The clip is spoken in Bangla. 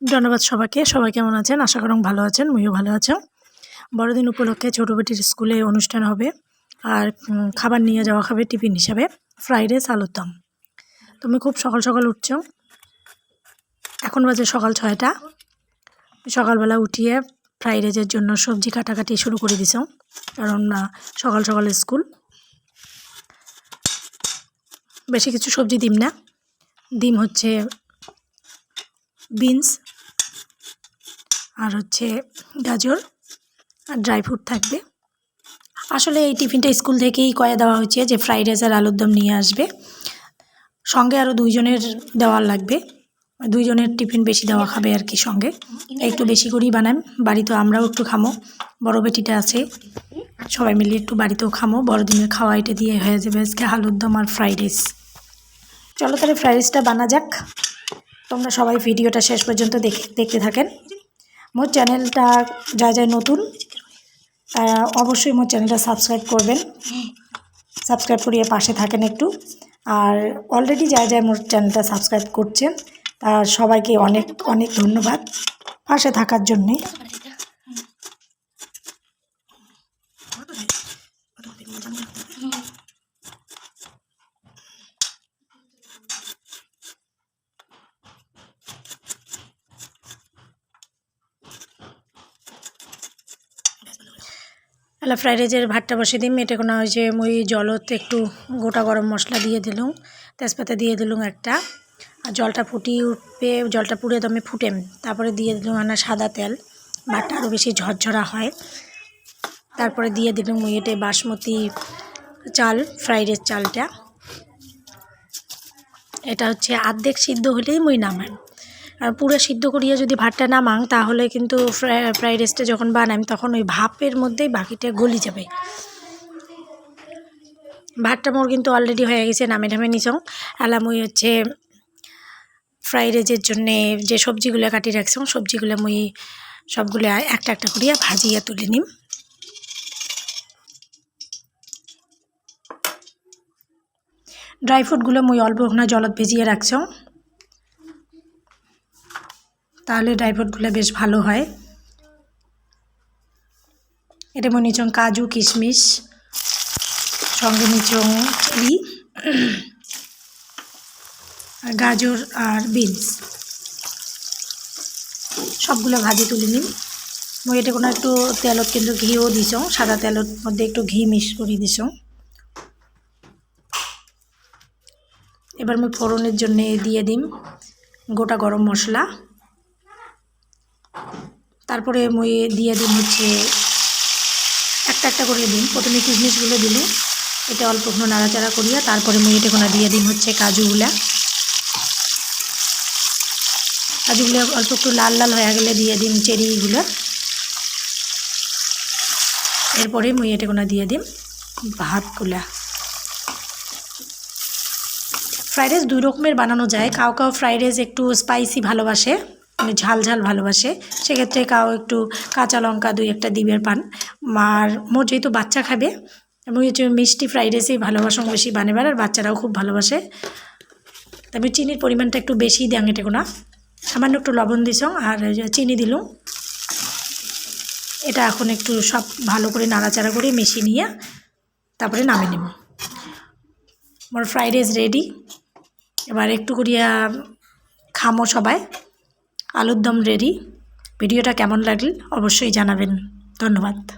ধন্যবাদ সবাইকে। সবাই কেমন আছেন? আশা করুন ভালো আছেন মুইও ভালো আছো। বড়দিন উপলক্ষে ছোটো বেটির স্কুলে অনুষ্ঠান হবে। আর খাবার নিয়ে যাওয়া খাবে টিফিন হিসাবে। ফ্রাইড রাইস, আলুর দম। তুমি খুব সকাল সকাল উঠছ। এখন বাজে সকাল ছয়টা। সকালবেলা উঠিয়ে ফ্রাইড রাইসের জন্য সবজি কাটাকাটি শুরু করে দিছ। কারণ সকাল সকাল স্কুল। বেশি কিছু সবজি দিম না। ডিম হচ্ছে বিনস, আর হচ্ছে গাজর, আর ড্রাই ফ্রুট থাকবে। আসলে এই টিফিনটা স্কুল থেকেই কয়ে দেওয়া হয়েছে যে ফ্রাইড রাইস আর আলুর দম নিয়ে আসবে। সঙ্গে আরও দুইজনের দেওয়ার লাগবে। দুইজনের টিফিন বেশি দেওয়া খাবে আর কি সঙ্গে। একটু বেশি করেই বানাম। বাড়িতে আমরাও একটু খামো। বড় বেটিটা আছে। সবাই মিলে একটু বাড়িতেও খামো। বড়দিনের খাওয়া এটা দিয়ে হয়ে যাবে আজকে আলুর দম আর ফ্রাইড রাইস। চলো তাহলে ফ্রাইড রাইসটা বানা যাক। তোমরা সবাই ভিডিওটা শেষ পর্যন্ত দেখে, দেখতে থাকেন। মোর চ্যানেলটা যা যা নতুন, তারা অবশ্যই মোর চ্যানেলটা সাবস্ক্রাইব করবেন। সাবস্ক্রাইব করিয়ে পাশে থাকেন একটু। আর অলরেডি যা যা মোর চ্যানেলটা সাবস্ক্রাইব করছেন, তার সবাইকে অনেক অনেক ধন্যবাদ। পাশে থাকার জন্যে। এলা ফ্রাইড রাইসের ভাতটা বসে দিম। এটা কোনো হয়েছে মুই জলত একটু গোটা গরম মশলা দিয়ে দিলুম। তেজপাতা দিয়ে দিলুম একটা। আর জলটা ফুটিয়ে উঠবে জলটা পুড়ে দমে ফুটেম। তারপরে দিয়ে দিলুম আনা সাদা তেল। ভাতটা আরও বেশি ঝরঝরা হয়। তারপরে দিয়ে দিলুম মুই এটে বাসমতি চাল, ফ্রাইড রাইস চালটা। এটা হচ্ছে আর্ধেক সিদ্ধ হলেই মুই নামাম আর পুরো সিদ্ধ করিয়ে যদি ভাতটা নামাং তাহলে কিন্তু ফ্রাইড রাইসটা যখন বানাম তখন ওই ভাপের মধ্যেই বাকিটা গলি যাবে। ভাতটা মোর কিন্তু অলরেডি হয়ে গেছে, নামে ঢামে নিছং। আলাম ওই হচ্ছে ফ্রাইড রাইসের জন্যে যে সবজিগুলো কাটি রাখছি, সবজিগুলো মুই সবগুলো একটা একটা করিয়া ভাজিয়া তুলে নিম। ড্রাই ফ্রুটগুলো মুই অল্প ওখানে জলত ভেজিয়ে রাখছ। তাহলে ড্রাই ফ্রুটগুলো বেশ ভালো হয়। এটা মনে নিচং কাজু, কিশমিশ, সঙ্গে নিচং চিলি আর গাজর আর বিনস। সবগুলো ভাজি তুলে নিন মই এটা কোনো একটু তেলত কিন্তু ঘিও দিছ, সাদা তেলত মধ্যে একটু ঘি মিক্স করে দিছ। এবার আমি ফোড়নের জন্য দিয়ে দিম গোটা গরম মশলা। তারপরে মই দিয়ে দিন হচ্ছে একটা একটা করে দিন প্রথমে কিশমিশগুলো দিল। এটা অল্প নাড়াচাড়া করিয়া তারপরে মই এটা কোনো দিয়ে দিন হচ্ছে কাজুগুলা। কাজুগুলো অল্প একটু লাল লাল হয়ে গেলে দিয়ে দিন চেরিগুলো। এরপরে মই এটা কোনো দিয়ে দিন ভাতগুলা। ফ্রাইড রাইস দুই রকমের বানানো যায়। কাউ কাউ ফ্রাইড রাইস একটু স্পাইসি ভালোবাসে। মানে ঝাল ঝাল ভালোবাসে, সেক্ষেত্রে কাউ একটু কাঁচা লঙ্কা দুই একটা দিবের পান। আর মোর যেহেতু বাচ্চা খাবে, আমি হচ্ছে মিষ্টি ফ্রাইড রাইসই ভালোবাসা বেশি বানাবার আর বাচ্চারাও খুব ভালোবাসে। তবে চিনির পরিমাণটা একটু বেশি দেন এটা কোনা সামান্য একটু লবণ দিছ আর চিনি দিলুম। এটা এখন একটু সব ভালো করে নাড়াচাড়া করে মিশিয়ে নিয়ে তারপরে নামে নেব। আমার ফ্রাইড রাইস রেডি এবার একটু করিয়া খামো সবাই। আলুর দম রেডি। ভিডিওটা কেমন লাগল অবশ্যই জানাবেন। ধন্যবাদ।